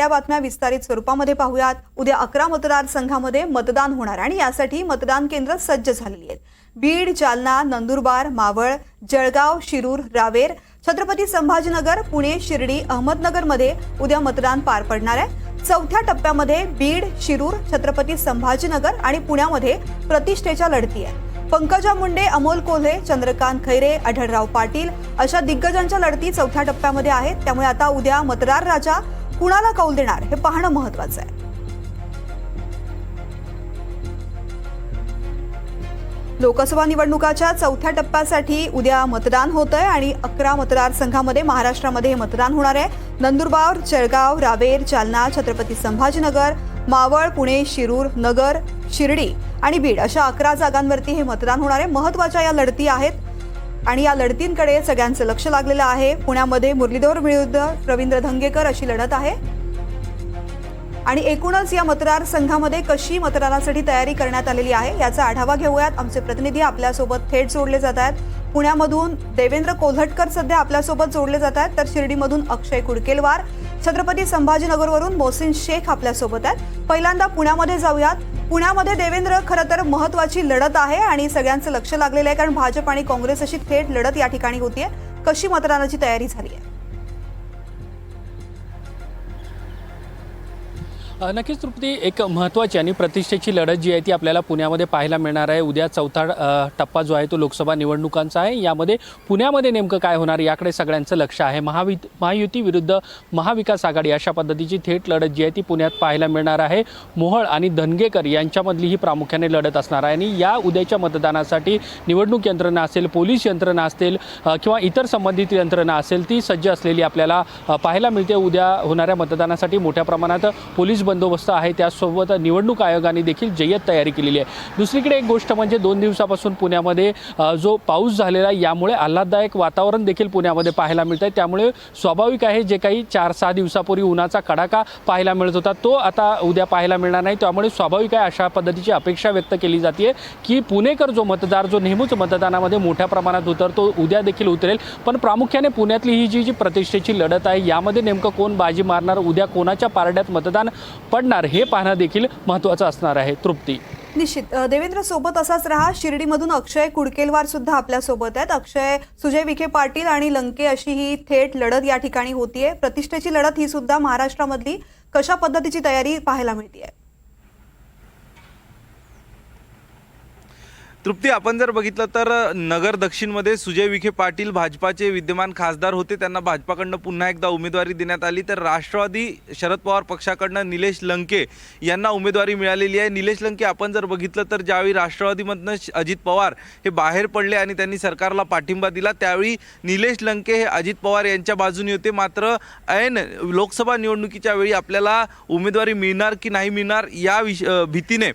सगळ्या बातम्या विस्तारित स्वरूपामध्ये पाहूयात. उद्या अकरा मतदारसंघामध्ये मतदान होणार आणि यासाठी मतदान केंद्र सज्ज झालेली आहेत. बीड जालना नंदुरबार मावळ जळगाव शिरूर रावेर छत्रपती संभाजीनगर पुणे शिर्डी अहमदनगरमध्ये उद्या मतदान पार पडणार आहे. चौथ्या टप्प्यामध्ये बीड शिरूर छत्रपती संभाजीनगर आणि पुण्यामध्ये प्रतिष्ठेच्या लढती आहेत. पंकजा मुंडे अमोल कोल्हे चंद्रकांत खैरे आढळराव पाटील अशा दिग्गजांच्या लढती चौथ्या टप्प्यामध्ये आहेत. त्यामुळे आता उद्या मतदार राजा कुणाला कौल देणार हे पाहणं महत्वाचं आहे. लोकसभा निवडणुकाच्या चौथ्या टप्प्यासाठी उद्या मतदान होत आहे आणि अकरा मतदारसंघामध्ये महाराष्ट्रामध्ये हे मतदान होणार आहे. नंदुरबार जळगाव रावेर जालना छत्रपती संभाजीनगर मावळ पुणे शिरूर नगर शिर्डी आणि बीड अशा अकरा जागांवरती हे मतदान होणार आहे. महत्त्वाच्या या लढती आहेत. आणि या लढतींकडे सगळ्यांचं लक्ष लागलेलं आहे. पुण्यामध्ये मुरलीधर विरुद्ध रवींद्र धंगेकर अशी लढत आहे. आणि एकूणच या मतदारसंघामध्ये कशी मतदानासाठी तयारी करण्यात आलेली आहे याचा आढावा घेऊयात. आमचे प्रतिनिधी आपल्यासोबत थेट जोडले जात आहेत. पुण्यामधून देवेंद्र कोल्हटकर सध्या आपल्यासोबत जोडले जात आहेत तर शिर्डीमधून अक्षय कुडकेलवार. छत्रपती संभाजीनगरवरून मोहसिन शेख आपल्यासोबत आहेत. पहिल्यांदा पुण्यामध्ये जाऊयात. पुण्यामध्ये देवेंद्र खरं तर महत्वाची लढत आहे आणि सगळ्यांचं लक्ष लागलेलं आहे कारण भाजप आणि काँग्रेस अशी थेट लढत या ठिकाणी होतीये. कशी मतदानाची तयारी झाली आहे नक्कीच तृप्ती एक महत्त्वाची आणि प्रतिष्ठेची लढत जी आहे ती आपल्याला पुण्यामध्ये पाहायला मिळणार आहे. उद्या चौथा टप्पा जो आहे तो लोकसभा निवडणुकांचा आहे. यामध्ये पुण्यामध्ये नेमकं काय होणार याकडे सगळ्यांचं लक्ष आहे. महावि महायुती विरुद्ध महाविकास आघाडी अशा पद्धतीची थेट लढत जी आहे ती पुण्यात पाहायला मिळणार आहे. मोहळ आणि धनगेकर यांच्यामधली ही प्रामुख्याने लढत असणार आहे. आणि या उद्याच्या मतदानासाठी निवडणूक यंत्रणा असेल पोलीस यंत्रणा असेल किंवा इतर संबंधित यंत्रणा असेल ती सज्ज असलेली आपल्याला पाहायला मिळते. उद्या होणाऱ्या मतदानासाठी मोठ्या प्रमाणात पोलीस बंदोबस्त आहे. त्यासोबत निवडणूक आयोगाने देखील जय्यत तयारी केलेली आहे. दुसरीकडे एक गोष्ट म्हणजे दोन दिवसापासून पुण्यामध्ये जो पाऊस झालेला आहे यामुळे आल्हाददायक वातावरण देखील पुण्यामध्ये पाहायला मिळतं आहे त्यामुळे स्वाभाविक आहे जे काही चार सहा दिवसापूर्वी उन्हाचा कडाका पाहायला मिळत होता तो आता उद्या पाहायला मिळणार नाही. त्यामुळे स्वाभाविक आहे अशा पद्धतीची अपेक्षा व्यक्त केली जाते की पुणेकर जो मतदार जो नेहमीच मतदानामध्ये मोठ्या प्रमाणात उतरतो उद्या देखील उतरेल. पण प्रामुख्याने पुण्यातली ही जी जी प्रतिष्ठेची लढत आहे यामध्ये नेमकं कोण बाजी मारणार उद्या कोणाच्या पारड्यात मतदान पडणार हे पाहणं देखील महत्त्वाचं असणार आहे. तृप्ती. निश्चित. देवेंद्र सोबत असाच रहा. शिर्डीमधून अक्षय कुडकेलवार सुद्धा आपल्यासोबत आहेत. अक्षय सुजय विखे पाटील आणि लंके अशी ही थेट लढत या ठिकाणी होतीये. प्रतिष्ठेची लढत ही सुद्धा महाराष्ट्रामधली कशा पद्धतीची तयारी पाहायला मिळते तृप्ती आपण जर बघितलं तर नगर दक्षिणमध्ये सुजय विखे पाटील भाजपाचे विद्यमान खासदार होते. त्यांना भाजपाकडनं पुन्हा एकदा उमेदवारी देण्यात आली. तर राष्ट्रवादी शरद पवार पक्षाकडनं निलेश लंके यांना उमेदवारी मिळालेली आहे. निलेश लंके आपण जर बघितलं तर ज्यावेळी राष्ट्रवादीमधनं अजित पवार हे बाहेर पडले आणि त्यांनी सरकारला पाठिंबा दिला त्यावेळी निलेश लंके हे अजित पवार यांच्या बाजूने होते. मात्र ऐन लोकसभा निवडणुकीच्या वेळी आपल्याला उमेदवारी मिळणार की नाही मिळणार या विष भीतीने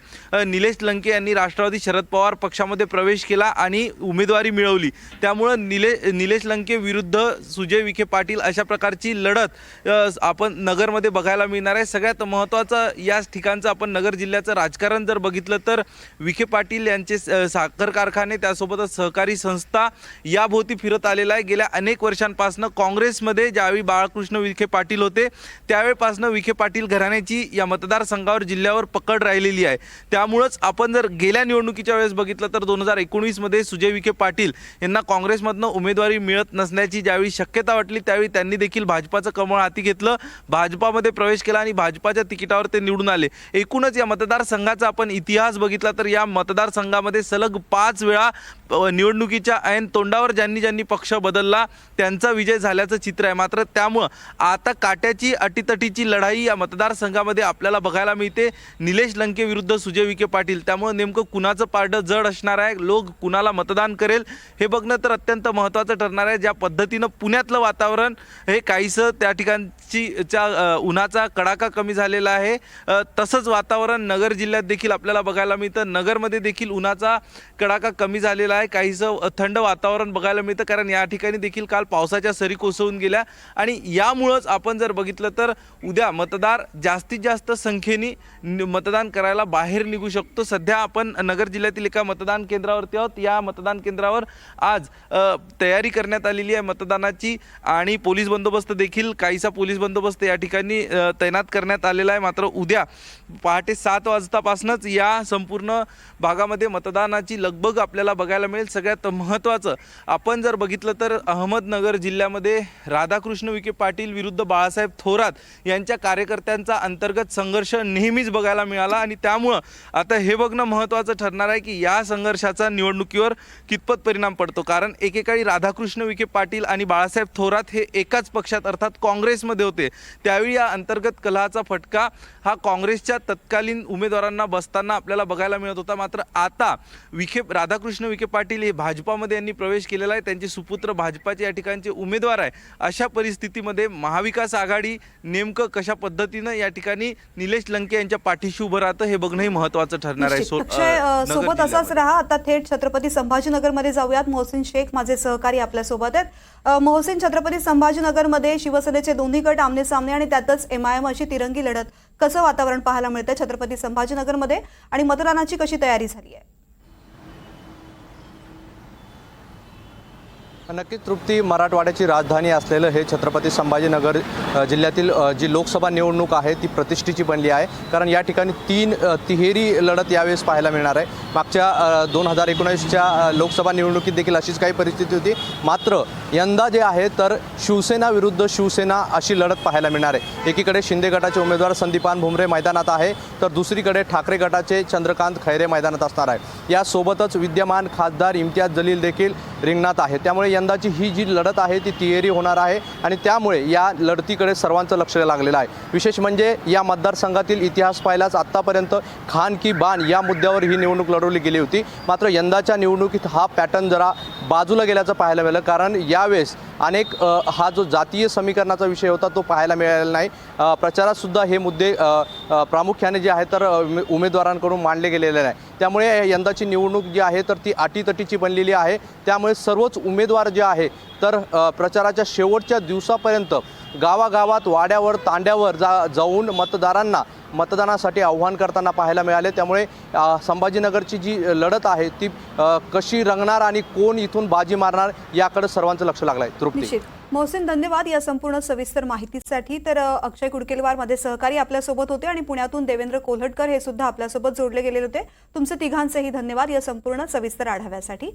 निलेश लंके यांनी राष्ट्रवादी शरद पवार पक्ष पक्षामध्ये प्रवेश केला आणि उमेदवारी मिळवली. त्यामुळं निले निलेश लंके विरुद्ध सुजय विखे पाटील अशा प्रकारची लढत आपण नगरमध्ये बघायला मिळणार आहे. सगळ्यात महत्त्वाचं याच ठिकाणचं आपण नगर जिल्ह्याचं राजकारण जर बघितलं तर विखे पाटील यांचे स- साखर कारखाने त्यासोबतच सहकारी संस्था याभोवती फिरत आलेला आहे. गेल्या अनेक वर्षांपासून काँग्रेसमध्ये ज्यावेळी बाळकृष्ण विखे पाटील होते त्यावेळेपासून विखे पाटील घराण्याची या मतदारसंघावर जिल्ह्यावर पकड राहिलेली आहे. त्यामुळंच आपण जर गेल्या निवडणुकीच्या वेळेस बघितलं तर दोन हजार एकोणीसमध्ये सुजय विखे पाटील यांना काँग्रेसमधनं उमेदवारी मिळत नसण्याची ज्यावेळी शक्यता वाटली त्यावेळी त्यांनी देखील भाजपाचं कमळ हाती घेतलं. भाजपामध्ये प्रवेश केला आणि भाजपाच्या तिकिटावर ते निवडून आले. एकूणच या मतदारसंघाचा आपण इतिहास बघितला तर या मतदारसंघामध्ये सलग पाच वेळा निवडणुकीच्या ऐन तोंडावर ज्यांनी ज्यांनी पक्ष बदलला त्यांचा विजय झाल्याचं चित्र आहे. मात्र त्यामुळं आता काट्याची अटीतटीची लढाई या मतदारसंघामध्ये आपल्याला बघायला मिळते. निलेश लंके विरुद्ध सुजय विखे पाटील. त्यामुळं नेमकं कुणाचं पारडं जड असणार आहे. लोक कुणाला मतदान करेल हे बघणं तर अत्यंत महत्त्वाचं ठरणार आहे. ज्या पद्धतीनं पुण्यातलं वातावरण हे काहीसं त्या ठिकाणची च्या उन्हाचा कडाका कमी झालेला आहे. तसंच वातावरण नगर जिल्ह्यात देखील आपल्याला बघायला मिळतं. नगरमध्ये देखील उन्हाचा कडाका कमी झालेला आहे. काहीसं थंड वातावरण बघायला मिळतं. कारण या ठिकाणी देखील काल पावसाच्या सरी कोसळून गेल्या. आणि यामुळंच आपण जर बघितलं तर उद्या मतदार जास्तीत जास्त संख्येने मतदान करायला बाहेर निघू शकतो. सध्या आपण नगर जिल्ह्यातील एका मतदार मतदान केंद्रावरती आहोत. या मतदान केंद्रावर आज तयारी करण्यात आलेली आहे मतदानाची आणि पोलीस बंदोबस्त देखील काहीसा पोलीस बंदोबस्त या ठिकाणी तैनात करण्यात आलेला आहे. मात्र उद्या पहाटे सात वाजतापासूनच या संपूर्ण भागामध्ये मतदानाची लगबग आपल्याला बघायला मिळेल. सगळ्यात महत्त्वाचं आपण जर बघितलं तर अहमदनगर जिल्ह्यामध्ये राधाकृष्ण विखे पाटील विरुद्ध बाळासाहेब थोरात यांच्या कार्यकर्त्यांचा अंतर्गत संघर्ष नेहमीच बघायला मिळाला आणि त्यामुळं आता हे बघणं महत्त्वाचं ठरणार आहे की या संघर्षाचा निवडणुकीवर कितपत परिणाम पडतो? कारण एकेकाळी राधाकृष्ण विखे पाटील आणि बाळासाहेब थोरात हे एकाच पक्षात अर्थात काँग्रेसमध्ये होते. त्यावेळी या अंतर्गत कलहाचा फटका हा काँग्रेसच्या तत्कालीन उमेदवारांना बसताना आपल्याला बघायला मिळत होता. मात्र आता विखे राधाकृष्ण विखे पाटील हे भाजपामध्ये यांनी प्रवेश केलेला आहे. त्यांचे सुपुत्र भाजपाचे या ठिकाणचे उमेदवार आहे. अशा परिस्थितीमध्ये महाविकास आघाडी नेमकं कशा पद्धतीनं या ठिकाणी निलेश लंके यांच्या पाठीशी उभं राहतं हे बघणंही महत्त्वाचं ठरणार आहे. सोबत असाच. राहा. आता थेट छत्रपती संभाजीनगरमध्ये जाऊयात. मोहसिन शेख माझे सहकारी आपल्यासोबत आहेत. मोहसिन छत्रपती संभाजीनगरमध्ये शिवसेनेचे दोन्ही गट आमने सामने आणि त्यातच एमआयएम अशी तिरंगी लढत कसं वातावरण पाहायला मिळतं छत्रपती संभाजीनगरमध्ये आणि मतदानाची कशी तयारी झाली आहे? नक्कीच तृप्ती मराठवाड्याची राजधानी असलेलं हे छत्रपती संभाजीनगर जिल्ह्यातील जी लोकसभा निवडणूक आहे ती प्रतिष्ठेची बनली आहे. कारण या ठिकाणी तीन तिहेरी लढत यावेळेस पाहायला मिळणार आहे. मागच्या दोन हजार एकोणीसच्या लोकसभा निवडणुकीत देखील अशीच काही परिस्थिती होती. मात्र यंदा जे आहे तर शिवसेना विरुद्ध शिवसेना अशी लढत पाहायला मिळणार आहे. एकीकडे शिंदे गटाचे उमेदवार संदीपान भुमरे मैदानात आहे तर दुसरीकडे ठाकरे गटाचे चंद्रकांत खैरे मैदानात असणार आहे. यासोबतच विद्यमान खासदार इम्तियाज जलील देखील रिंगणात आहे. त्यामुळे यंदाची ही जी लढत आहे ती तिहेरी होणार आहे आणि त्यामुळे या लढतीकडे सर्वांचं लक्ष लागलेलं आहे. विशेष म्हणजे या मतदारसंघातील इतिहास पाहिलाच आत्तापर्यंत खान की बान या मुद्द्यावर ही निवडणूक लढवली गेली होती. मात्र यंदाच्या निवडणुकीत हा पॅटर्न जरा बाजूला गेल्याचं पाहायला मिळालं. कारण यावेळेस अनेक हा जो जातीय समीकरणाचा विषय होता तो पाहायला मिळालेला नाही. प्रचारातसुद्धा हे मुद्दे प्रामुख्याने जे आहे तर उमेदवारांकडून मांडले गेलेले नाही. त्यामुळे यंदाची निवडणूक जी आहे तर ती अटीतटीची बनलेली आहे. त्यामुळे सर्वच उमेदवार जे आहे तर प्रचाराच्या शेवटच्या दिवसापर्यंत गावागावात वाड्यावर तांड्यावर जा जाऊन मतदारांना मतदानासाठी आव्हान करताना पाहायला मिळाले. त्यामुळे संभाजीनगरची जी लढत आहे ती कशी रंगणार आणि कोण इथून बाजी मारणार याकडे सर्वांचं लक्ष लागलं आहे तृप्ती मोहसिन धन्यवाद या संपूर्ण सविस्तर माहितीसाठी. तर अक्षय कुडकेलवारमध्ये सहकारी आपल्यासोबत होते आणि पुण्यातून देवेंद्र कोल्हटकर हे सुद्धा आपल्यासोबत जोडले गेलेले होते. तुमचे तिघांचेही धन्यवाद या संपूर्ण सविस्तर आढाव्यासाठी.